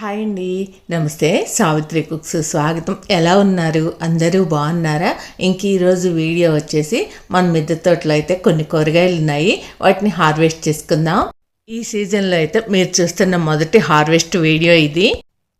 Hi అండి. నమస్తే. Savitri cooks స్వాగతం. ఎలా ఉన్నారు? అందరూ బాగున్నారా? ఇంక ఈరోజు వీడియో వచ్చేసి మన మిద్దె తోటలో అయితే కొన్ని కూరగాయలు ఉన్నాయి. వాటిని హార్వెస్ట్ చేసుకుందాం. ఈ సీజన్లో అయితే మీరు చూస్తున్న మొదటి హార్వెస్ట్ వీడియో ఇది.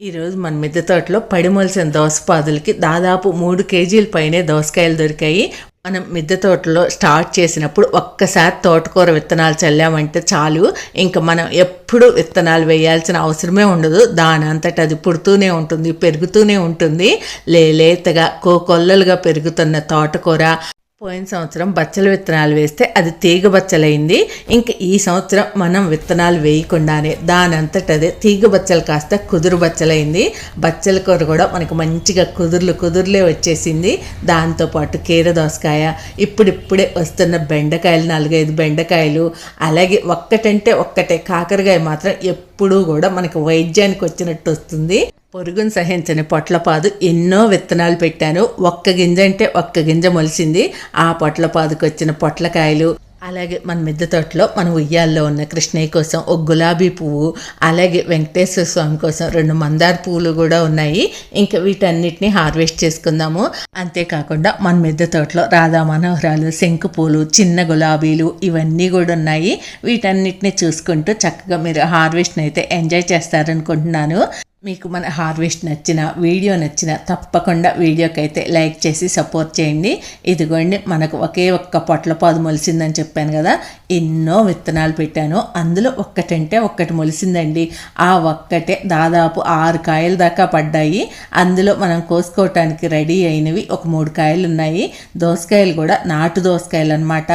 ఈరోజు మన మిద్దె తోటలో పడిమొలిసిన దోసపాదులకి దాదాపు మూడు కేజీల పైనే దోసకాయలు దొరికాయి. మనం మిద్దె తోటలో స్టార్ట్ చేసినప్పుడు ఒక్కసారి తోటకూర విత్తనాలు చల్లామంటే చాలు. ఇంకా మనం ఎప్పుడు విత్తనాలు వేయాల్సిన అవసరమే ఉండదు. దాని అంతట అది పుడుతూనే ఉంటుంది పెరుగుతూనే ఉంటుంది. లేలేతగా కోకొల్లలుగా పెరుగుతున్న తోటకూర. పోయిన సంవత్సరం బచ్చల విత్తనాలు వేస్తే అది తీగ బచ్చలైంది. ఇంకా ఈ సంవత్సరం మనం విత్తనాలు వేయకుండానే దానంతట అదే తీగ బచ్చలు కాస్త కుదురు బచ్చలైంది. బచ్చల కూర కూడా మనకు మంచిగా కుదుర్లు కుదుర్లే వచ్చేసింది. దాంతోపాటు కీర దోసకాయ ఇప్పుడిప్పుడే వస్తున్న బెండకాయలు నాలుగైదు బెండకాయలు అలాగే ఒక్కటంటే ఒక్కటే కాకరకాయ మాత్రం ఎప్పుడూ కూడా మనకు వైద్యానికి వచ్చినట్టు వస్తుంది. పొరుగును సహించని పొట్లపాదు ఎన్నో విత్తనాలు పెట్టాను. ఒక్క గింజ అంటే ఒక్క గింజ మొలిసింది. ఆ పొట్లపాదుకు వచ్చిన పొట్లకాయలు అలాగే మన మిద్దె తోటలో మన ఉయ్యాల్లో ఉన్న కృష్ణయ్య కోసం ఒక గులాబీ పువ్వు అలాగే వెంకటేశ్వర స్వామి కోసం రెండు మందార పువ్వులు కూడా ఉన్నాయి. ఇంకా వీటన్నిటిని హార్వెస్ట్ చేసుకుందాము. అంతేకాకుండా మన మిద్దె తోటలో రాధా మనోహరాలు శంకు పూలు చిన్న గులాబీలు ఇవన్నీ కూడా ఉన్నాయి. వీటన్నిటిని చూసుకుంటూ చక్కగా మీరు హార్వెస్ట్ని అయితే ఎంజాయ్ చేస్తారనుకుంటున్నాను. మీకు మన హార్వెస్ట్ నచ్చిన వీడియో నచ్చిన తప్పకుండా వీడియోకైతే లైక్ చేసి సపోర్ట్ చేయండి. ఇదిగోండి మనకు ఒకే ఒక్క పొట్లపాదు మొలిసిందని చెప్పాను కదా ఎన్నో విత్తనాలు పెట్టాను. అందులో ఒక్కటంటే ఒక్కటి మొలిసిందండి. ఆ ఒక్కటే దాదాపు ఆరు కాయల దాకా పడ్డాయి. అందులో మనం కోసుకోవటానికి రెడీ అయినవి ఒక మూడు కాయలు ఉన్నాయి. దోసకాయలు కూడా నాటు దోసకాయలు అనమాట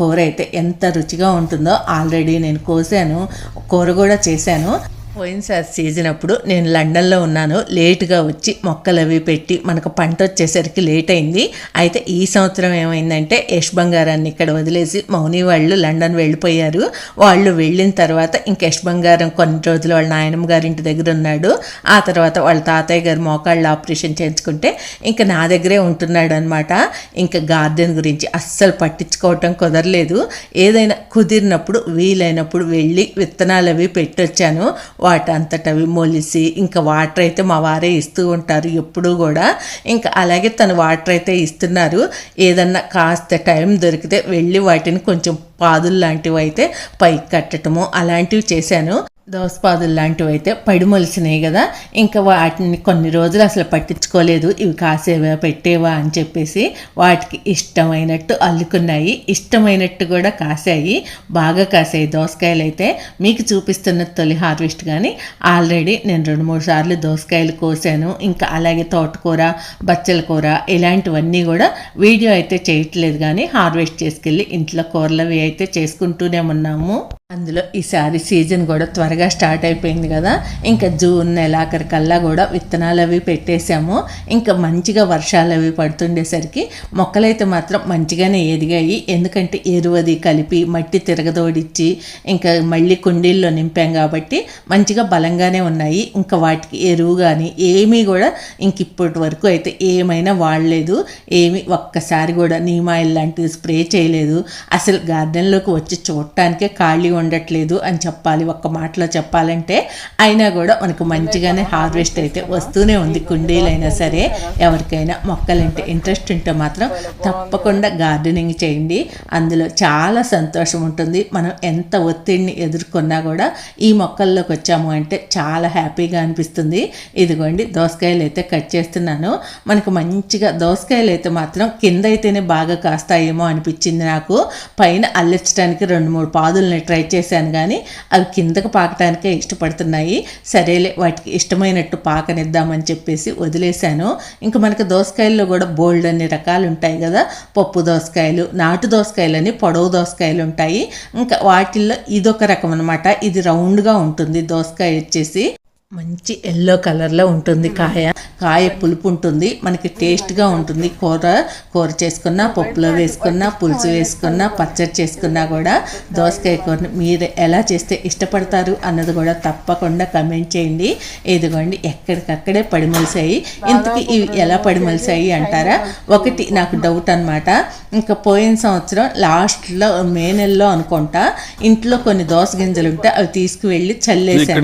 కూర అయితే ఎంత రుచిగా ఉంటుందో ఆల్రెడీ నేను కోసాను. కూర కూడా చేశాను. పోయినసారి సీజన్ అప్పుడు నేను లండన్లో ఉన్నాను. లేటుగా వచ్చి మొక్కలు అవి పెట్టి మనకు పంట వచ్చేసరికి లేట్ అయింది. అయితే ఈ సంవత్సరం ఏమైందంటే యశ్ బంగారాన్ని ఇక్కడ వదిలేసి మౌని వాళ్ళు లండన్ వెళ్ళిపోయారు. వాళ్ళు వెళ్ళిన తర్వాత ఇంక యశ్ బంగారం కొన్ని రోజులు వాళ్ళ నాయనమ్మ గారింటి దగ్గర ఉన్నాడు. ఆ తర్వాత వాళ్ళ తాతయ్య గారు మోకాళ్ళు ఆపరేషన్ చేయించుకుంటే ఇంకా నా దగ్గరే ఉంటున్నాడు అనమాట ఇంకా గార్డెన్ గురించి అస్సలు పట్టించుకోవటం కుదరలేదు. ఏదైనా కుదిరినప్పుడు వీలైనప్పుడు వెళ్ళి విత్తనాలు అవి పెట్టొచ్చాను. వాటంతట అవి మొలిసి ఇంకా వాటర్ అయితే మా వారే ఇస్తూ ఉంటారు ఎప్పుడూ కూడా. ఇంకా అలాగే తను వాటర్ అయితే ఇస్తున్నారు. ఏదన్నా కాస్త టైం దొరికితే వెళ్ళి వాటిని కొంచెం పాదులు లాంటివి అయితే పైకి కట్టడము అలాంటివి చేశాను. దోసపాదులు లాంటివి అయితే పడిమొలిసినాయి కదా. ఇంకా వాటిని కొన్ని రోజులు అసలు పట్టించుకోలేదు. ఇవి కాసేవా పెట్టేవా అని చెప్పేసి వాటికి ఇష్టమైనట్టు అల్లుకున్నాయి. ఇష్టమైనట్టు కూడా కాసాయి. బాగా కాసాయి దోసకాయలు అయితే. మీకు చూపిస్తున్న తొలి హార్వెస్ట్ కానీ ఆల్రెడీ నేను రెండు మూడు సార్లు దోసకాయలు కోసాను. ఇంకా అలాగే తోటకూర బచ్చల కూర ఇలాంటివన్నీ కూడా వీడియో అయితే చేయట్లేదు కానీ హార్వెస్ట్ చేసుకెళ్ళి ఇంట్లో కూరలు అవి అయితే చేసుకుంటూనే ఉన్నాము. అందులో ఈసారి సీజన్ కూడా త్వరగా స్టార్ట్ అయిపోయింది కదా. ఇంకా జూన్ నెలాఖరికల్లా కూడా విత్తనాలు అవి పెట్టేశాము. ఇంకా మంచిగా వర్షాలు అవి పడుతుండేసరికి మొక్కలైతే మాత్రం మంచిగానే ఎదిగాయి. ఎందుకంటే ఎరువది కలిపి మట్టి తిరగదోడిచ్చి ఇంకా మళ్ళీ కుండీల్లో నింపాం కాబట్టి మంచిగా బలంగానే ఉన్నాయి. ఇంకా వాటికి ఎరువు కానీ ఏమీ కూడా ఇంక ఇప్పటి వరకు అయితే ఏమైనా వాడలేదు. ఏమి ఒక్కసారి కూడా నీమాయిల్ లాంటిది స్ప్రే చేయలేదు. అసలు గార్డెన్లోకి వచ్చి చూడటానికే ఖాళీ ఉండట్లేదు అని చెప్పాలి ఒక్క మాటలో చెప్పాలంటే అయినా కూడా మనకు మంచిగానే హార్వెస్ట్ అయితే వస్తూనే ఉంది కుండీలైనా సరే. ఎవరికైనా మొక్కలంటే ఇంట్రెస్ట్ ఉంటే మాత్రం తప్పకుండా గార్డెనింగ్ చేయండి. అందులో చాలా సంతోషం ఉంటుంది. మనం ఎంత ఒత్తిడిని ఎదుర్కొన్నా కూడా ఈ మొక్కల్లోకి వచ్చాము అంటే చాలా హ్యాపీగా అనిపిస్తుంది. ఇదిగోండి దోసకాయలు అయితే కట్ చేస్తున్నాను. మనకు మంచిగా దోసకాయలు అయితే మాత్రం కింద అయితేనే బాగా కాస్తాయేమో అనిపించింది నాకు. పైన అల్లెచ్చడానికి రెండు మూడు పాదులని ట్రై చేశాను కానీ అవి కిందకు పాకటానికే ఇష్టపడుతున్నాయి. సరేలే వాటికి ఇష్టమైనట్టు పాకనిద్దామని చెప్పేసి వదిలేశాను. ఇంకా మనకి దోసకాయల్లో కూడా బోల్డ్ అన్ని రకాలు ఉంటాయి కదా. పప్పు దోసకాయలు నాటు దోసకాయలు అని పొడవు దోసకాయలు ఉంటాయి ఇంకా వాటిల్లో ఇదొక రకం అనమాట ఇది రౌండ్గా ఉంటుంది దోసకాయ వచ్చేసి. మంచి ఎల్లో కలర్లో ఉంటుంది కాయ. కాయ పులుపు ఉంటుంది. మనకి టేస్ట్గా ఉంటుంది. కూర కూర చేసుకున్నా పప్పులో వేసుకున్నా పులుసు వేసుకున్నా పచ్చడి చేసుకున్నా కూడా దోసకాయ కూరని మీరు ఎలా చేస్తే ఇష్టపడతారు అన్నది కూడా తప్పకుండా కమెంట్ చేయండి. ఇదిగోండి ఎక్కడికక్కడే పడిమలిసాయి. ఇంతకీ ఇవి ఎలా పడిమలిసాయి అంటారా? ఒకటి నాకు డౌట్ అనమాట ఇంకా పోయిన సంవత్సరం లాస్ట్లో మే నెలలో అనుకుంటా ఇంట్లో కొన్ని దోస గింజలు ఉంటే అవి తీసుకువెళ్ళి చల్లేసాను.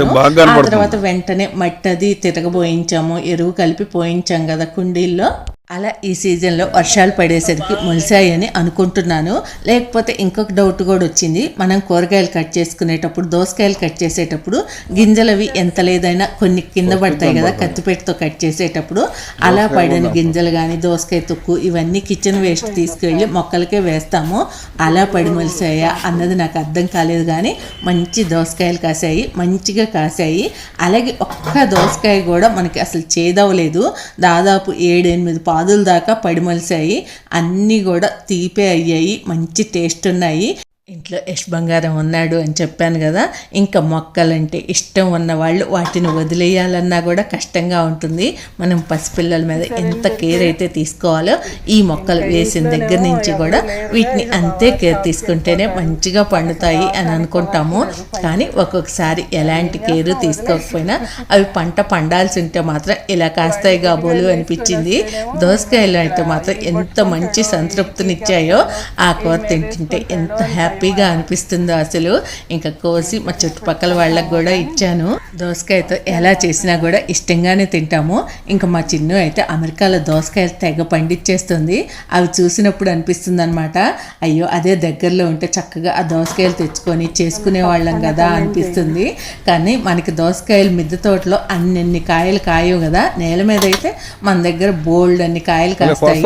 ఆ. తర్వాత వెంటనే మట్టి అది తిరగబోయించాము ఎరువు కలిపి పోయించాం కదా కుండీల్లో. అలా ఈ సీజన్లో వర్షాలు పడేసరికి మొలిసాయని అనుకుంటున్నాను. లేకపోతే ఇంకొక డౌట్ కూడా వచ్చింది. మనం కూరగాయలు కట్ చేసుకునేటప్పుడు దోసకాయలు కట్ చేసేటప్పుడు గింజలవి ఎంత లేదైనా కొన్ని కింద పడతాయి కదా కత్తిపెట్టతో కట్ చేసేటప్పుడు అలా పడిన గింజలు కానీ దోసకాయ తొక్కు ఇవన్నీ కిచెన్ వేస్ట్ తీసుకెళ్ళి మొక్కలకే వేస్తాము. అలా పడి మొలిసాయా అన్నది నాకు అర్థం కాలేదు కానీ మంచి దోసకాయలు కాసాయి మంచిగా కాసాయి. అలాగే ఒక్క దోసకాయ కూడా మనకి అసలు చేదవలేదు దాదాపు ఏడెనిమిది పాదుల దాకా పడిమలిసాయి అన్నీ కూడా తీపే అయ్యాయి. మంచి టేస్ట్ ఉన్నాయి. ఇంట్లో యష్ బంగారం ఉన్నాడు అని చెప్పాను కదా ఇంకా మొక్కలంటే ఇష్టం ఉన్న వాళ్ళు వాటిని వదిలేయాలన్నా కూడా కష్టంగా ఉంటుంది. మనం పసిపిల్లల మీద ఎంత కేర్ అయితే తీసుకోవాలో ఈ మొక్కలు వేసిన దగ్గర నుంచి కూడా వీటిని అంతే కేర్ తీసుకుంటేనే మంచిగా పండుతాయి అని అనుకుంటాము. కానీ ఒక్కొక్కసారి ఎలాంటి కేర్ తీసుకోకపోయినా అవి పంట పండాల్సి ఉంటే మాత్రం ఇలా కాస్తాయి కాబోలు అనిపించింది. దోసకాయలు అయితే మాత్రం ఎంత మంచి సంతృప్తినిచ్చాయో ఆ కూర తింటుంటే ఎంత హ్యాపీగా అనిపిస్తుందో అసలు. ఇంకా కోసి మా చుట్టుపక్కల వాళ్ళకి కూడా ఇచ్చాను. దోసకాయతో ఎలా చేసినా కూడా ఇష్టంగానే తింటాము. ఇంకా మా చిన్ను అయితే అమెరికాలో దోసకాయలు తెగ పండించేస్తుంది అవి చూసినప్పుడు అనిపిస్తుంది అనమాట అయ్యో అదే దగ్గరలో ఉంటే చక్కగా ఆ దోసకాయలు తెచ్చుకొని చేసుకునే వాళ్ళం కదా అనిపిస్తుంది. కానీ మనకి దోసకాయలు మిద్దె తోటలో అన్నెన్ని కాయలు కాయవు కదా నేల మీద అయితే మన దగ్గర బోల్డ్ అన్ని కాయలు కాస్తాయి.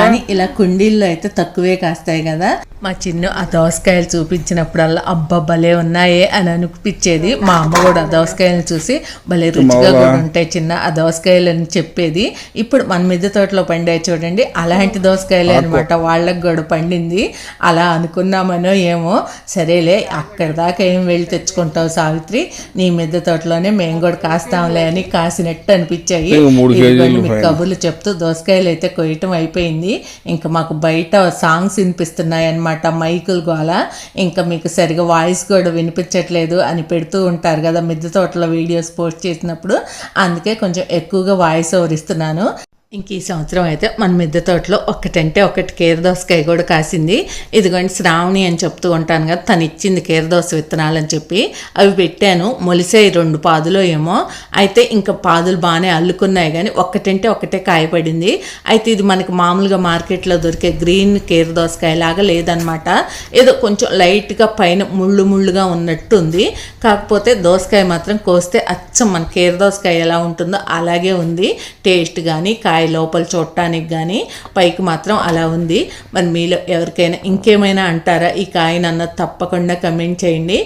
కానీ ఇలా కుండీల్లో అయితే తక్కువే కాస్తాయి కదా. మా చిన్ను ఆ దోసకాయలు చూపించినప్పుడల్లా అబ్బా భలే ఉన్నాయే అని అనిపించేది. మా అమ్మ కూడా ఆ దోసకాయలను చూసి భలే రుచిగా కూడా ఉంటాయి చిన్న ఆ దోసకాయలు అని చెప్పేది. ఇప్పుడు మన మిద్దె తోటలో పండాయి చూడండి అలాంటి దోసకాయలే అనమాట వాళ్ళకి కూడా పండింది. అలా అనుకున్నామనో ఏమో సరేలే అక్కడ దాకా ఏం వెళ్ళి తెచ్చుకుంటావు సావిత్రి? నీ మిద్దె తోటలోనే మేము కూడా కాస్తాంలే అని కాసినట్టు అనిపించాయి. మీకు కబుర్లు చెప్తూ దోసకాయలు అయితే కొయ్యటం అయిపోయింది. ఇంకా మాకు బయట సాంగ్స్ వినిపిస్తున్నాయి అనమాట మైకులు గోల. ఇంకా మీకు సరిగా వాయిస్ కూడా వినిపించట్లేదు అని పెడుతూ ఉంటారు కదా మిద్దె తోటలో వీడియోస్ పోస్ట్ చేసినప్పుడు. అందుకే కొంచెం ఎక్కువగా వాయిస్ ఓవర్ ఇస్తున్నాను. ఇంక ఈ సంవత్సరం అయితే మన మిద్దె తోటలో ఒకటంటే ఒకటి కీరదోసకాయ కూడా కాసింది. ఇదిగోండి శ్రావణి అని చెప్తూ ఉంటాను కదా తను ఇచ్చింది కీరదోస విత్తనాలు అని చెప్పి. అవి పెట్టాను మొలిసాయి రెండు పాదులో ఏమో. అయితే ఇంకా పాదులు బాగానే అల్లుకున్నాయి కానీ ఒక్కటంటే ఒకటే కాయపడింది. అయితే ఇది మనకి మామూలుగా మార్కెట్లో దొరికే గ్రీన్ కేర దోసకాయ లాగా లేదనమాట. ఏదో కొంచెం లైట్గా పైన ముళ్ళు ముళ్ళుగా ఉన్నట్టుంది. కాకపోతే దోసకాయ మాత్రం కోస్తే అచ్చం మన కీరదోసకాయ ఎలా ఉంటుందో అలాగే ఉంది. టేస్ట్ కానీ కాయ లోపల చూడటానికి కానీ పైకి మాత్రం అలా ఉంది. మరి మీలో ఎవరికైనా ఇంకేమైనా అంటారా? ఈ కాయను అన్నది తప్పకుండా కమెంట్ చేయండి.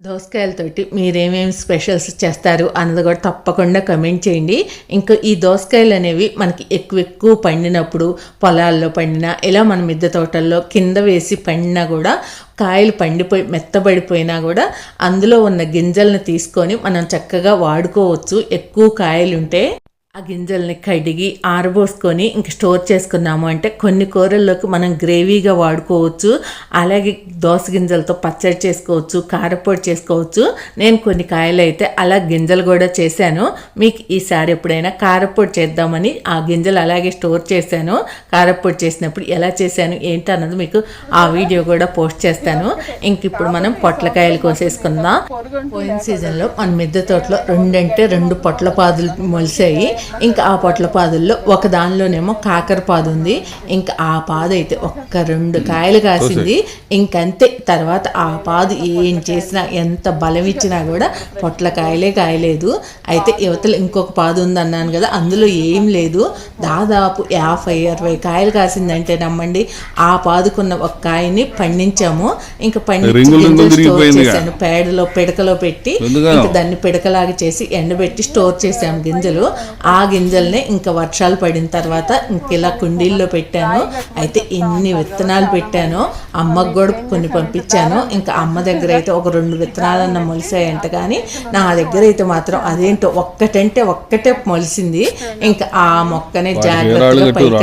దోసకాయలతోటి మీరేమేమి స్పెషల్స్ చేస్తారు అన్నది కూడా తప్పకుండా కమెంట్ చేయండి. ఇంకా ఈ దోసకాయలు అనేవి మనకి ఎక్కువ ఎక్కువ పండినప్పుడు పొలాల్లో పండినా ఇలా మన మిద్దె తోటల్లో కింద వేసి పండినా కూడా కాయలు పండిపోయి మెత్తబడిపోయినా కూడా అందులో ఉన్న గింజలను తీసుకొని మనం చక్కగా వాడుకోవచ్చు. ఎక్కువ కాయలు ఉంటే ఆ గింజల్ని కడిగి ఆరబోసుకొని ఇంక స్టోర్ చేసుకున్నాము. అంటే కొన్ని కూరల్లోకి మనం గ్రేవీగా వాడుకోవచ్చు. అలాగే దోస గింజలతో పచ్చడి చేసుకోవచ్చు కారపొడి చేసుకోవచ్చు. నేను కొన్ని కాయలు అయితే అలా గింజలు కూడా చేశాను. మీకు ఈసారి ఎప్పుడైనా కారపొడి చేద్దామని ఆ గింజలు అలాగే స్టోర్ చేశాను. కారపొడి చేసినప్పుడు ఎలా చేశాను ఏంటి అన్నది మీకు ఆ వీడియో కూడా పోస్ట్ చేస్తాను. ఇంక ఇప్పుడు మనం పొట్లకాయలు కోసేసుకుందాం. పోయిన సీజన్లో మన మిద్దె తోటలో రెండంటే రెండు పొట్ల పాదులు మొలిసాయి ఇంకా ఆ పొట్ల పాదుల్లో ఒక దానిలోనేమో కాకర పాదు ఉంది ఇంకా ఆ పాదు అయితే ఒక్క రెండు కాయలు కాసింది. ఇంకంతే. తర్వాత ఆ పాదు ఏం చేసినా ఎంత బలం ఇచ్చినా కూడా పొట్ల కాయలే కాయలేదు. అయితే యువతలు ఇంకొక పాదు ఉంది అన్నాను కదా అందులో ఏం లేదు. దాదాపు యాభై అరవై కాయలు కాసిందంటే నమ్మండి. ఆ పాదుకున్న ఒక కాయని పండించాము. ఇంకా పండించి రింగులు రింగులు గింజలు స్టోర్ తిరిగిపోయిందిగా. చేశాను. పేడలో పిడకలో పెట్టి? ఇంకా దాన్ని పిడకలాగా చేసి ఎండబెట్టి స్టోర్ చేసాము గింజలు. ఆ గింజల్ని ఇంకా వర్షాలు పడిన తర్వాత ఇంక ఇలా కుండీల్లో పెట్టాను అయితే ఎన్ని విత్తనాలు పెట్టానో అమ్మకు కూడా కొన్ని పంపించాను. ఇంకా అమ్మ దగ్గర అయితే ఒక రెండు విత్తనాలన్న మొలిసాయంట కానీ నా దగ్గర అయితే మాత్రం అదేంటో ఒక్కటంటే ఒక్కటే మొలిసింది. ఇంకా ఆ మొక్కనే జాగ్రత్తగా బయట.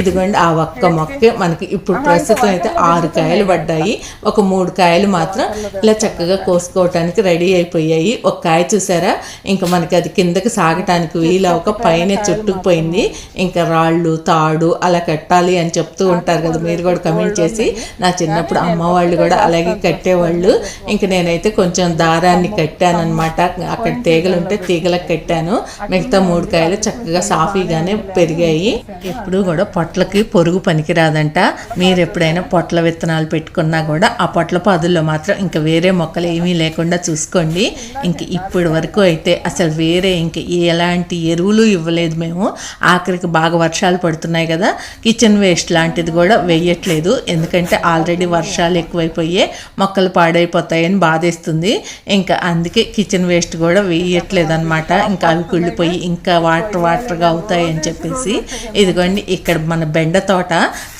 ఇదిగోండి ఆ ఒక్క మొక్కే మనకి ఇప్పుడు ప్రస్తుతం అయితే ఆరు కాయలు పడ్డాయి. ఒక మూడు కాయలు మాత్రం ఇలా చక్కగా కోసుకోవటానికి రెడీ అయిపోయాయి. ఒక కాయ చూసారా? ఇంకా మనకి అది కిందకి సాగటానికి వీలవక పైన చుట్టుకుపోయింది ఇంకా రాళ్ళు తాడు అలా కట్టాలి అని చెప్తూ ఉంటారు కదా మీరు కూడా కమెంట్ చేసి. నా చిన్నప్పుడు అమ్మ వాళ్ళు కూడా అలాగే కట్టేవాళ్ళు. ఇంక నేనైతే కొంచెం దారాన్ని కట్టాను అనమాట అక్కడ తీగలు ఉంటే తీగలకు కట్టాను. మిగతా మూడు కాయలు చక్కగా సాఫీగానే పెరిగాయి. ఎప్పుడు కూడా పొట్లకి పొరుగు పనికిరాదంట. మీరు ఎప్పుడైనా పొట్ల విత్తనాలు పెట్టుకున్నా కూడా ఆ పొట్ల పాదుల్లో మాత్రం ఇంకా వేరే మొక్కలు ఏమీ లేకుండా చూసుకోండి. ఇంక ఇప్పటి వరకు అయితే అసలు వేరే ఇంక ఎలాంటి ఎరువులు ఇవ్వలేదు మేము. ఆఖరికి బాగా వర్షాలు పడుతున్నాయి కదా. కిచెన్ వేస్ట్ లాంటిది కూడా వేయట్లేదు. ఎందుకంటే ఆల్రెడీ వర్షాలు ఎక్కువైపోయే మొక్కలు పాడైపోతాయని బాధేస్తుంది. ఇంకా అందుకే కిచెన్ వేస్ట్ కూడా వేయట్లేదు అనమాట ఇంకా అవి కుళ్ళిపోయి ఇంకా వాటర్ వాటర్గా అవుతాయి అని చెప్పేసి. ఇదిగోండి ఇక్కడ మన బెండ తోట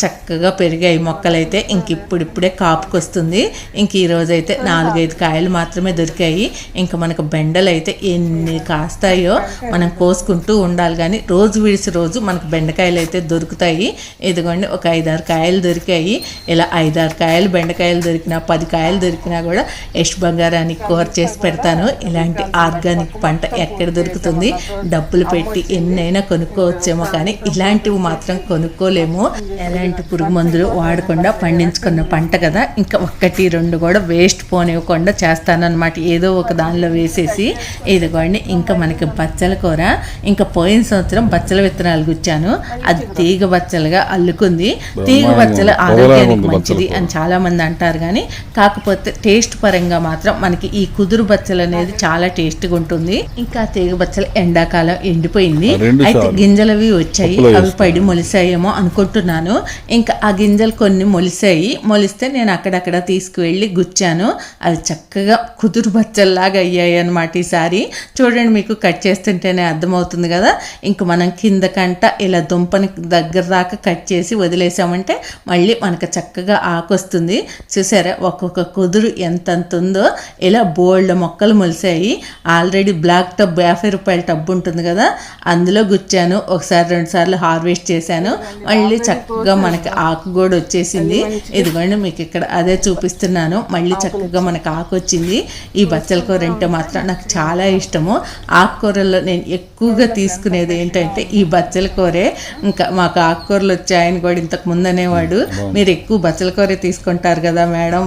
చక్కగా పెరిగాయి మొక్కలైతే. ఇంక ఇప్పుడిప్పుడే కాపుకొస్తుంది. ఇంక ఈరోజైతే నాలుగైదు కాయలు మాత్రమే దొరికాయి. ఇంకా మనకు బెండలు అయితే ఎన్ని కాస్తాయో మనం కోసుకుంటూ ఉండాలి. కానీ రోజు విడిచి రోజు మనకు బెండకాయలు అయితే దొరుకుతాయి. ఇదిగోండి ఒక ఐదారు కాయలు దొరికాయి. ఇలా ఐదారు కాయలు బెండకాయలు దొరికినా పది కాయలు దొరికినా కూడా యష్ బంగారానికి కూర చేసి పెడతాను. ఇలాంటి ఆర్గానిక్ పంట ఎక్కడ దొరుకుతుంది? డబ్బులు పెట్టి ఎన్నైనా కొనుక్కోవచ్చేమో కానీ ఇలాంటివి మాత్రం కొనుక్కోలేము. ఎలాంటి పురుగు మందులు వాడకుండా పండించుకున్న పంట కదా. ఇంకా ఒక్కటి రెండు కూడా వేస్ట్ పోనివ్వకుండా చేస్తానన్నమాట. ఏదో ఒక దానిలో వేసేసి ఇదిగోండి ఇంకా మనకి బచ్చల కూర ఇంకా పోయిన సంవత్సరం బచ్చల విత్తనాలు గుచ్చాను. అది తీగ బచ్చలుగా అల్లుకుంది. తీగ బచ్చలు ఆరోగ్యానికి మంచిది అని చాలా మంది అంటారు కానీ కాకపోతే టేస్ట్ పరంగా మాత్రం మనకి ఈ కుదురు బచ్చలు అనేది చాలా టేస్ట్గా ఉంటుంది. ఇంకా తీగ బచ్చలు ఎండాకాలం ఎండిపోయింది. అయితే సార్లు. గింజలు అవి వచ్చాయి అవి పడి మొలిసాయేమో అనుకుంటున్నాను. ఇంకా ఆ గింజలు కొన్ని మొలిసాయి. మొలిస్తే నేను అక్కడక్కడ తీసుకువెళ్ళి గుచ్చాను. అవి చక్కగా కుదురు బచ్చల్లాగా అయ్యాయి అనమాట ఈసారి. చూడండి మీకు కట్ చేస్తుంటేనే అర్థమవుతుంది కదా? ఇంక మనం కింద కంట ఇలా దుంపని దగ్గర దాకా కట్ చేసి వదిలేసామంటే మళ్ళీ మనకు చక్కగా ఆకొస్తుంది. చూసారా? ఒక్కొక్క కుదురు ఎంతంత ఉందో ఇలా బోల్డ్ మొక్కలు మొలిసాయి. ఆల్రెడీ బ్లాక్ టబ్ యాభై రూపాయల టబ్ ఉంటుంది కదా? అందులో గుచ్చాను. ఒకసారి రెండు సార్లు హార్వెస్ట్ చేశాను. మళ్ళీ చక్కగా మనకి ఆకు కూడా వచ్చేసింది. ఇదిగోండి మీకు ఇక్కడ అదే చూపిస్తున్నాను. మళ్ళీ చక్కగా మనకు ఆకు వచ్చింది ఈ బచ్చల కూర అంటే మాత్రం నాకు చాలా ఇష్టము. ఆకుకూరల్లో నేను ఎక్కువగా తీసుకునేది ఏంటంటే ఈ బచ్చల కూరే. ఇంకా మాకు ఆకుకూరలు వచ్చాయని కూడా ఇంతకు ముందు అనేవాడు. మీరు ఎక్కువ బచ్చల కూర తీసుకుంటారు కదా మేడం.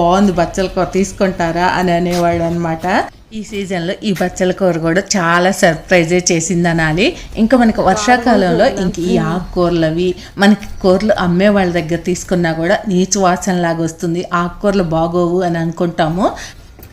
బాగుంది బచ్చల కూర తీసుకుంటారా అని అనేవాడు అనమాట ఈ సీజన్లో ఈ బచ్చల కూర కూడా చాలా సర్ప్రైజే చేసింది అనాలి ఇంకా మనకి వర్షాకాలంలో ఇంక ఈ ఆకుకూరలు అవి మనకి కూరలు అమ్మే వాళ్ళ దగ్గర తీసుకున్నా కూడా నీచు వాసన లాగా వస్తుంది. ఆకుకూరలు బాగోవు అని అనుకుంటాము.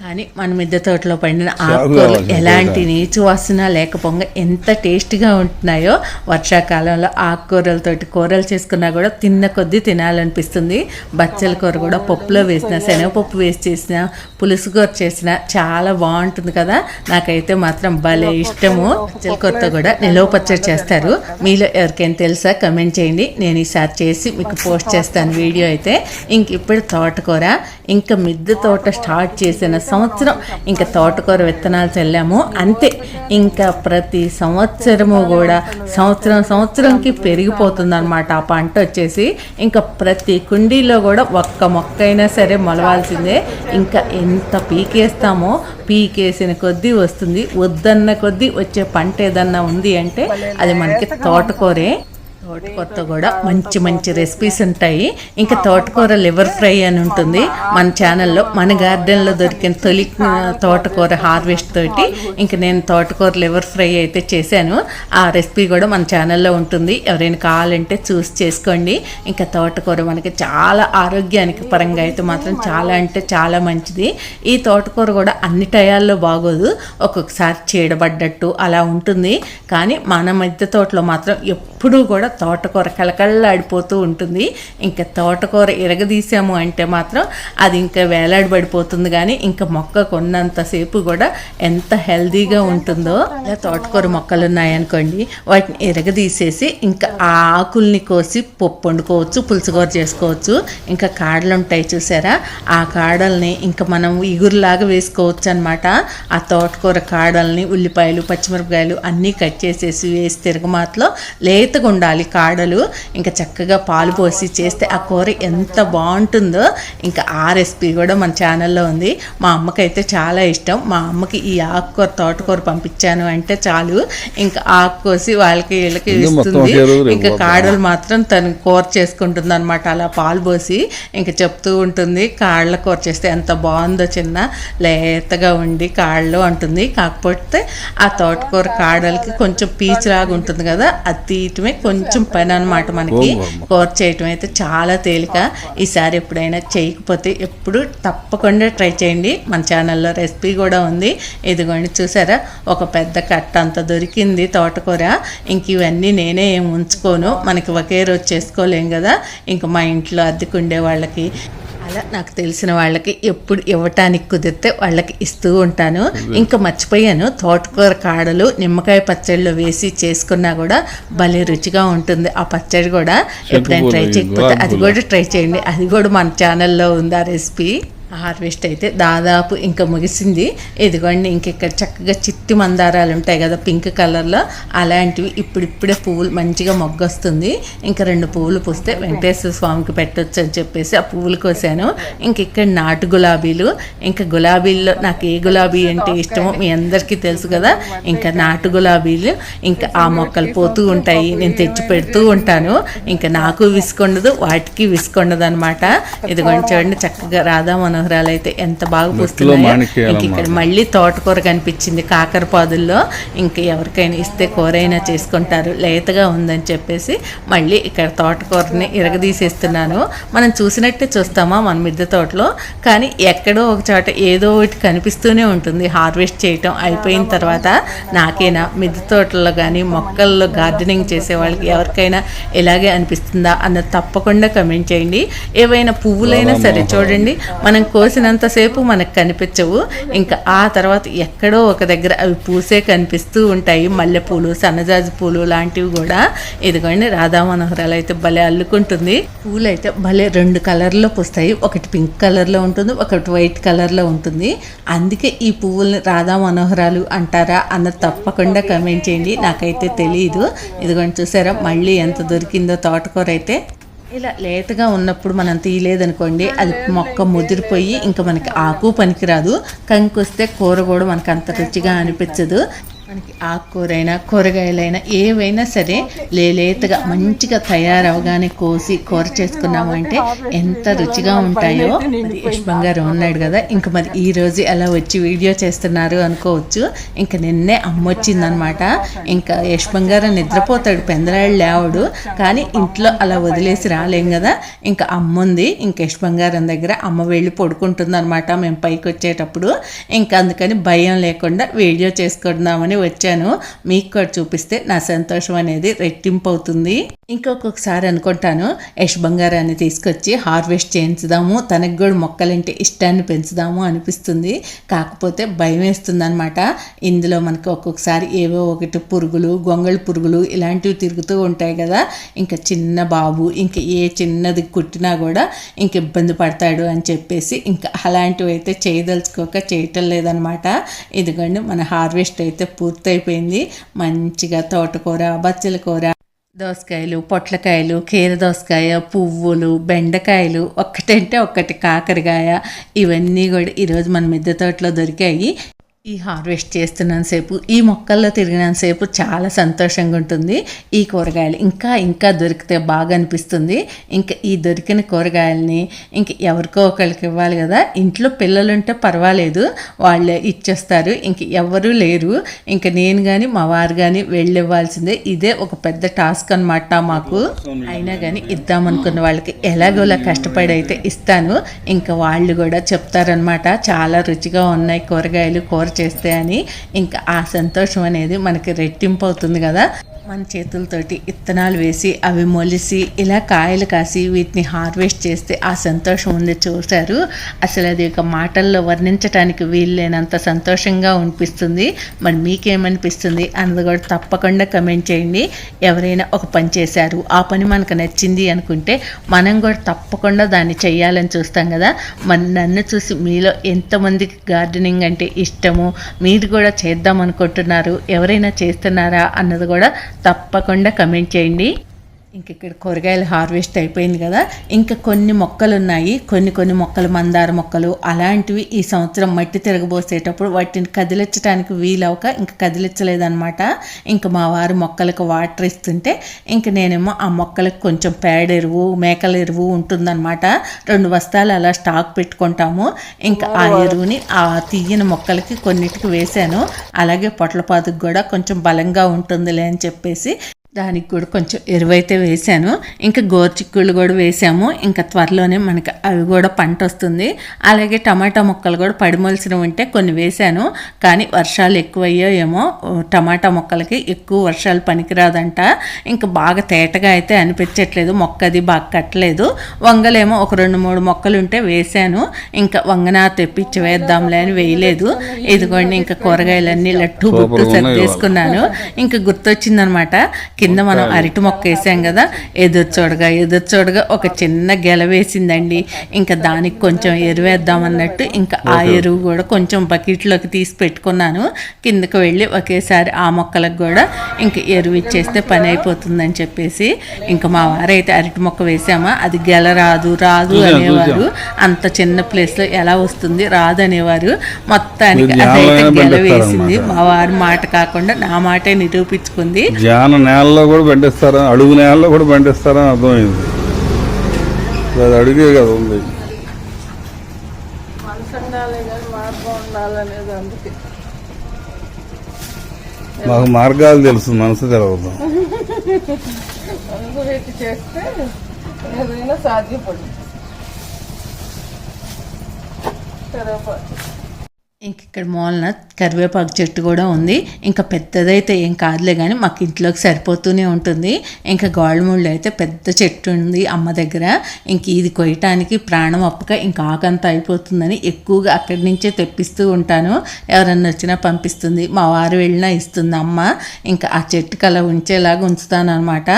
కానీ మన మిద్దె తోటలో పండిన ఆకుకూరలు. ఎలాంటి నీచు వాసన లేకపోగా ఎంత టేస్ట్గా ఉంటున్నాయో వర్షాకాలంలో ఆకుకూరలతోటి కూరలు చేసుకున్నా కూడా తిన్న కొద్దీ తినాలనిపిస్తుంది. బచ్చల కూర కూడా పప్పులో వేసిన శనగపప్పు వేసి చేసిన పులుసు కూర చేసిన చాలా బాగుంటుంది కదా. నాకైతే మాత్రం భలే ఇష్టము. బచ్చల కూరతో కూడా నిలవ పచ్చడి చేస్తారు. మీలో ఎవరికైనా తెలుసా? కమెంట్ చేయండి. నేను ఈసారి చేసి మీకు పోస్ట్ చేస్తాను వీడియో అయితే. ఇంక ఇప్పుడు తోటకూర. ఇంకా మిద్దె తోట స్టార్ట్ చేసిన సంవత్సరం ఇంకా తోటకూర విత్తనాలు చల్లాము. అంతే. ఇంకా ప్రతి సంవత్సరము కూడా సంవత్సరం సంవత్సరంకి పెరిగిపోతుందన్నమాట ఆ పంట వచ్చేసి. ఇంకా ప్రతి కుండీలో కూడా ఒక్క మొక్క అయినా సరే మొలవాల్సిందే. ఇంకా ఎంత పీకేస్తామో పీకేసిన కొద్దీ వస్తుంది. వద్దన్న కొద్దీ వచ్చే పంట ఏదన్నా ఉంది అంటే అది మనకి తోటకూరే. తోటకూరతో కూడా మంచి మంచి రెసిపీస్ ఉంటాయి. ఇంకా తోటకూర లివర్ ఫ్రై అని ఉంటుంది. మన ఛానల్లో మన గార్డెన్లో దొరికిన తొలి తోటకూర హార్వెస్ట్ తోటి ఇంకా నేను తోటకూర లివర్ ఫ్రై అయితే చేశాను. ఆ రెసిపీ కూడా మన ఛానల్లో ఉంటుంది. ఎవరైనా కావాలంటే చూసి చేసుకోండి. ఇంకా తోటకూర మనకి చాలా ఆరోగ్యానికి పరంగా అయితే మాత్రం చాలా అంటే చాలా మంచిది. ఈ తోటకూర కూడా అన్ని టయాల్లో బాగోదు. ఒక్కొక్కసారి చీడబడ్డట్టు అలా ఉంటుంది. కానీ మన మధ్య తోటలో మాత్రం ఎప్పుడూ కూడా తోటకూర కలకళ్ళాడిపోతూ ఉంటుంది. ఇంకా తోటకూర ఇరగదీసాము అంటే మాత్రం అది ఇంకా వేలాడబడిపోతుంది కానీ ఇంకా మొక్క కొన్నంతసేపు కూడా ఎంత హెల్దీగా ఉంటుందో. ఇలా తోటకూర మొక్కలు ఉన్నాయనుకోండి వాటిని ఇరగదీసేసి ఇంకా ఆ ఆకుల్ని కోసి పప్పు వండుకోవచ్చు పులుసుగూర చేసుకోవచ్చు. ఇంకా కాడలు ఉంటాయి చూసారా? ఆ కాడల్ని ఇంకా మనం ఇగురులాగా వేసుకోవచ్చు అనమాట ఆ తోటకూర కాడల్ని ఉల్లిపాయలు పచ్చిమిరపకాయలు అన్నీ కట్ చేసేసి వేసి తిరగమాతలో లేతగా ఉండాలి కాడలు. ఇంకా చక్కగా పాలు పోసి చేస్తే ఆ కూర ఎంత బాగుంటుందో ఇంకా ఆ రెసిపీ కూడా మన ఛానల్లో ఉంది. మా అమ్మకైతే చాలా ఇష్టం. మా అమ్మకి ఈ ఆకుకూర తోటకూర పంపించాను అంటే చాలు. ఇంకా ఆకు కోసి వాళ్ళకి వీళ్ళకి ఇస్తుంది. ఇంకా. కాడలు మాత్రం తను కూర చేసుకుంటుంది అనమాట అలా పాలు పోసి ఇంకా చెప్తూ ఉంటుంది కాళ్ళ కూర చేస్తే ఎంత బాగుందో చిన్న లేతగా ఉండి కాళ్ళు అంటుంది. కాకపోతే ఆ తోటకూర కాడలకి కొంచెం పీచు లాగా ఉంటుంది కదా అది తీయటమే కొంచెం పని అనమాట మనకి. కూర చేయటం అయితే చాలా తేలిక. ఈసారి ఎప్పుడైనా చేయకపోతే ఎప్పుడు తప్పకుండా ట్రై చేయండి. మన ఛానల్లో రెసిపీ కూడా ఉంది. ఇదిగోండి చూసారా? ఒక పెద్ద కట్ట అంత దొరికింది తోటకూర. ఇంక ఇవన్నీ నేనే ఏం ఉంచుకోను మనకి ఒకే రోజు చేసుకోలేం కదా. ఇంక మా ఇంట్లో అద్దెకుండే వాళ్ళకి అలా నాకు తెలిసిన వాళ్ళకి ఎప్పుడు ఇవ్వటానికి కుదిరితే వాళ్ళకి ఇస్తూ ఉంటాను. ఇంకా మర్చిపోయాను. తోటకూర కాడలు నిమ్మకాయ పచ్చడిలో వేసి చేసుకున్నా కూడా భలే రుచిగా ఉంటుంది ఆ పచ్చడి కూడా. ఎప్పుడైనా ట్రై చేయకపోతే అది కూడా ట్రై చేయండి. అది కూడా మన ఛానల్లో ఉంది ఆ రెసిపీ. హార్వెస్ట్ అయితే దాదాపు ఇంకా ముగిసింది. ఇదిగోండి ఇంక ఇక్కడ చక్కగా చిట్టి మందారాలు ఉంటాయి కదా పింక్ కలర్లో. అలాంటివి ఇప్పుడిప్పుడే పువ్వులు మంచిగా మొగ్గొస్తుంది. ఇంకా రెండు పువ్వులు పూస్తే వెంకటేశ్వర స్వామికి పెట్టొచ్చు అని చెప్పేసి ఆ పువ్వులు కోసాను. ఇంక ఇక్కడ నాటు గులాబీలు. ఇంకా గులాబీల్లో నాకు ఏ గులాబీ అంటే ఇష్టమో మీ అందరికీ తెలుసు కదా. ఇంకా నాటు గులాబీలు ఇంకా ఆ మొక్కలు పోతూ ఉంటాయి. నేను తెచ్చి పెడుతూ ఉంటాను. ఇంకా నాకు విసుకుండదు వాటికి విసుకుండదు అనమాట ఇదిగోండి చూడండి చక్కగా రాధా మనోహరాలు అయితే ఎంత బాగా పూస్తున్నాయో ఇక్కడ మళ్ళీ తోటకూర కనిపించింది. కాకర పాదుల్లో ఇంకా ఎవరికైనా ఇస్తే కూర అయినా చేసుకుంటారు. లేతగా ఉందని చెప్పేసి మళ్ళీ ఇక్కడ తోటకూరని ఇరగదీసేస్తున్నాను. మనం చూసినట్టే చూస్తామా మన మిద్దె తోటలో? కానీ ఎక్కడో ఒక చోట ఏదో ఒకటి కనిపిస్తూనే ఉంటుంది. హార్వెస్ట్ చేయటం అయిపోయిన తర్వాత నాకైనా మిద్దె తోటల్లో కానీ మొక్కల్లో గార్డెనింగ్ చేసే వాళ్ళకి ఎవరికైనా ఇలాగే అనిపిస్తుందా అన్నది తప్పకుండా కమెంట్ చేయండి. ఏవైనా పువ్వులైనా సరే చూడండి. మనం కోసినంతసేపు మనకు కనిపించవు. ఇంకా ఆ తర్వాత ఎక్కడో ఒక దగ్గర అవి పూసే కనిపిస్తూ ఉంటాయి. మల్లెపూలు సన్నజాజి పూలు లాంటివి కూడా. ఇదిగోండి రాధా మనోహరాలు అయితే భలే అల్లుకుంటుంది. పూలు అయితే భలే రెండు కలర్లో పూస్తాయి. ఒకటి పింక్ కలర్లో ఉంటుంది ఒకటి వైట్ కలర్లో ఉంటుంది. అందుకే ఈ పువ్వుల్ని రాధా మనోహరాలు అంటారా అన్నది తప్పకుండా కమెంట్ చేయండి. నాకైతే తెలియదు ఇదిగోండి చూసారా? మళ్ళీ ఎంత దొరికిందో తోటకూర అయితే. ఇలా లేతగా ఉన్నప్పుడు మనం తీయలేదనుకోండి అది మొక్క ముదిరిపోయి ఇంకా మనకి ఆకు పనికిరాదు. కంకొస్తే కూర కూడా మనకు అంత రుచిగా అనిపించదు. మనకి ఆకుకూరైనా కూరగాయలైనా ఏవైనా సరే లేలేతగా మంచిగా తయారవగానే కోసి కూర చేసుకున్నామంటే ఎంత రుచిగా ఉంటాయో మరి యశ్వం గారు ఉన్నాడు కదా. ఇంకా మరి ఈ రోజు ఎలా వచ్చి వీడియో చేస్తున్నారు అనుకోవచ్చు. ఇంకా నిన్నే అమ్మొచ్చిందనమాట ఇంకా యశ్వం గారు నిద్రపోతాడు పెందరాళ్ళు లేవడు. కానీ ఇంట్లో అలా వదిలేసి రాలేం కదా. ఇంకా అమ్మ ఉంది. ఇంకా యశ్వం గారి దగ్గర అమ్మ వెళ్ళి పడుకుంటుంది అనమాట మేము పైకి వచ్చేటప్పుడు. ఇంకా అందుకని భయం లేకుండా వీడియో చేసుకుందామని వచ్చాను. మీకు కూడా చూపిస్తే నా సంతోషం అనేది రెట్టింపు అవుతుంది ఇంకొకసారి అనుకుంటాను యష్ బంగారాన్ని తీసుకొచ్చి హార్వెస్ట్ చేయించుదాము తనకు కూడా మొక్కలంటే ఇష్టాన్ని పెంచుదాము అనిపిస్తుంది. కాకపోతే భయం వేస్తుంది అనమాట ఇందులో మనకు ఒక్కొక్కసారి ఏవో ఒకటి పురుగులు గొంగళి పురుగులు ఇలాంటివి తిరుగుతూ ఉంటాయి కదా. ఇంకా చిన్న బాబు ఇంకా ఏ చిన్నది కుట్టినా కూడా ఇంక ఇబ్బంది పడతాడు అని చెప్పేసి ఇంకా అలాంటివి అయితే చేయదలుచుకోక చేయటం లేదనమాట ఇదిగోండి మన హార్వెస్ట్ అయితే పూర్తయిపోయింది. మంచిగా తోటకూర బచ్చల కూర దోసకాయలు పొట్లకాయలు కీర దోసకాయ పువ్వులు బెండకాయలు ఒక్కటంటే ఒక్కటి కాకరకాయ ఇవన్నీ కూడా ఈరోజు మన మిద్దె తోటలో దొరికాయి. ఈ హార్వెస్ట్ చేస్తున్నంతసేపు ఈ మొక్కల్లో తిరిగినంతసేపు చాలా సంతోషంగా ఉంటుంది ఈ కూరగాయలు ఇంకా ఇంకా దొరికితే బాగా అనిపిస్తుంది ఇంకా ఈ దొరికిన కూరగాయలని ఇంక ఎవరికో ఒకరికి ఇవ్వాలి కదా. ఇంట్లో పిల్లలు ఉంటే పర్వాలేదు. వాళ్ళే ఇచ్చేస్తారు. ఇంక ఎవరూ లేరు. ఇంక నేను కానీ మా వారు కానీ వెళ్ళివ్వాల్సిందే. ఇదే ఒక పెద్ద టాస్క్ అనమాట మాకు. అయినా కానీ ఇద్దామనుకున్న వాళ్ళకి ఎలాగోలా కష్టపడి అయితే ఇస్తాను. ఇంకా వాళ్ళు కూడా చెప్తారనమాట చాలా రుచిగా ఉన్నాయి కూరగాయలు. కూర చేస్తే అని. ఇంకా ఆ సంతోషం అనేది మనకి రెట్టింపు అవుతుంది కదా. మన చేతులతోటి ఇత్తనాలు వేసి అవి మొలిసి ఇలా కాయలు కాసి వీటిని హార్వెస్ట్ చేస్తే ఆ సంతోషం ఉంది. చూశారు? అసలు అది ఒక మాటల్లో వర్ణించడానికి వీల్లేనంత సంతోషంగా అనిపిస్తుంది. మరి మీకేమనిపిస్తుంది అన్నది కూడా తప్పకుండా కమెంట్ చేయండి. ఎవరైనా ఒక పని చేశారు ఆ పని మనకు నచ్చింది అనుకుంటే మనం కూడా తప్పకుండా దాన్ని చేయాలని చూస్తాం కదా. మరి నన్ను చూసి మీలో ఎంతమందికి గార్డెనింగ్ అంటే ఇష్టము? మీరు కూడా చేద్దాం అనుకుంటున్నారు. ఎవరైనా చేస్తున్నారా అన్నది కూడా తప్పకుండా కమెంట్ చేయండి. ఇంక ఇక్కడ కూరగాయలు హార్వెస్ట్ అయిపోయింది కదా. ఇంకా కొన్ని మొక్కలు ఉన్నాయి కొన్ని కొన్ని మొక్కలు మందార మొక్కలు అలాంటివి ఈ సంవత్సరం మట్టి తిరగబోసేటప్పుడు వాటిని కదిలించడానికి వీలవక ఇంకా కదిలించలేదన్నమాట. ఇంకా మా వారు మొక్కలకు వాటర్ ఇస్తుంటే ఇంక నేనేమో ఆ మొక్కలకు కొంచెం పేడ ఎరువు మేకల ఎరువు ఉంటుందన్నమాట. రెండు బస్తాలు అలా స్టాక్ పెట్టుకుంటాము. ఇంకా ఆ ఎరువుని ఆ తీయని మొక్కలకి కొన్నిటికి వేశాను. అలాగే పొట్లపాదుకు కూడా కొంచెం బలంగా ఉంటుందిలే అని చెప్పేసి దానికి కూడా కొంచెం ఎరువైతే వేసాను ఇంకా గోర్చిక్కుళ్ళు కూడా వేసాము. ఇంకా త్వరలోనే మనకి అవి కూడా పంట వస్తుంది. అలాగే టమాటా మొక్కలు కూడా పడిమొలిసినవి ఉంటే కొన్ని వేసాను కానీ వర్షాలు ఎక్కువయ్యో ఏమో టమాటా మొక్కలకి ఎక్కువ వర్షాలు పనికిరాదంట. ఇంకా బాగా తేటగా అయితే అనిపించట్లేదు. మొక్క అది బాగా కట్టలేదు. వంగలేమో ఒక రెండు మూడు మొక్కలు ఉంటే వేసాను ఇంకా వంగనా తెప్పించి వేద్దాంలే అని వేయలేదు. ఇదిగోండి ఇంకా కూరగాయలన్నీ లట్టు బుట్టు సర్దేసుకున్నాను. ఇంకా గుర్తొచ్చిందనమాట. కింద మనం అరటి మొక్క వేసాం కదా ఎదురు చూడగా ఎదురు చూడగా ఒక చిన్న గెల వేసిందండి. ఇంకా దానికి కొంచెం ఎరువేద్దామన్నట్టు ఇంకా ఆ ఎరువు కూడా కొంచెం బకెట్లోకి తీసి పెట్టుకున్నాను. కిందకు వెళ్ళి ఒకేసారి ఆ మొక్కలకు కూడా ఇంకా ఎరువు ఇచ్చేస్తే పని అయిపోతుందని చెప్పేసి ఇంకా మా వారైతే అరటి మొక్క వేసామా అది గెల రాదు రాదు అనేవారు. అంత చిన్న ప్లేస్లో ఎలా వస్తుంది రాదు అనేవారు. మొత్తానికి అదైతే గెల వేసింది. మా వారి మాట కాకుండా నా మాటే నిరూపించుకుంది. నేలలో కూడా పండిస్తారా అడుగు నేలలో కూడా పండిస్తారా అని అర్థమైంది. అది అడుగే కదా ఉంది. మాకు మార్గాలు తెలుసు మనసు తెలవదు చేస్తే ఏదైనా సాధ్యపడు ఇంక ఇక్కడ మూలన కరివేపాకు చెట్టు కూడా ఉంది. ఇంకా పెద్దదైతే ఏం కాదులే కానీ మాకు ఇంట్లోకి సరిపోతూనే ఉంటుంది. ఇంకా గోల్ముళ్ళు అయితే పెద్ద చెట్టు ఉంది అమ్మ దగ్గర. ఇంక ఇది కొయ్యటానికి ప్రాణం అప్పక ఇంకా ఆకంతా అయిపోతుందని ఎక్కువగా అక్కడి నుంచే తెప్పిస్తూ ఉంటాను. ఎవరన్నా వచ్చినా పంపిస్తుంది. మా వారు వెళ్ళినా ఇస్తుంది అమ్మ. ఇంకా ఆ చెట్టుకి అలా ఉంచేలాగా ఉంచుతాను అనమాట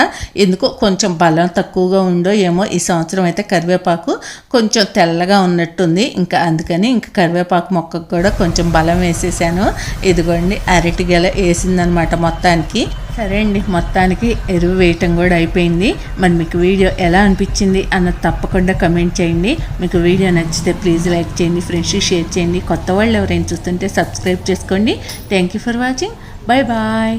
ఎందుకో కొంచెం బలం తక్కువగా ఉండో ఏమో ఈ సంవత్సరం అయితే కరివేపాకు కొంచెం తెల్లగా ఉన్నట్టుంది. ఇంకా అందుకని ఇంకా కరివేపాకు మొక్కకు కూడా కొంచెం బలం వేసేసాను. ఇదిగోండి అరటి గెల వేసిందనమాట మొత్తానికి. సరే అండి మొత్తానికి ఎరువు వేయటం కూడా అయిపోయింది. మరి మీకు వీడియో ఎలా అనిపించింది అన్నది తప్పకుండా కమెంట్ చేయండి. మీకు వీడియో నచ్చితే ప్లీజ్ లైక్ చేయండి ఫ్రెండ్స్కి షేర్ చేయండి. కొత్త వాళ్ళు ఎవరైనా చూస్తుంటే సబ్స్క్రైబ్ చేసుకోండి. Thank you for watching. Bye bye.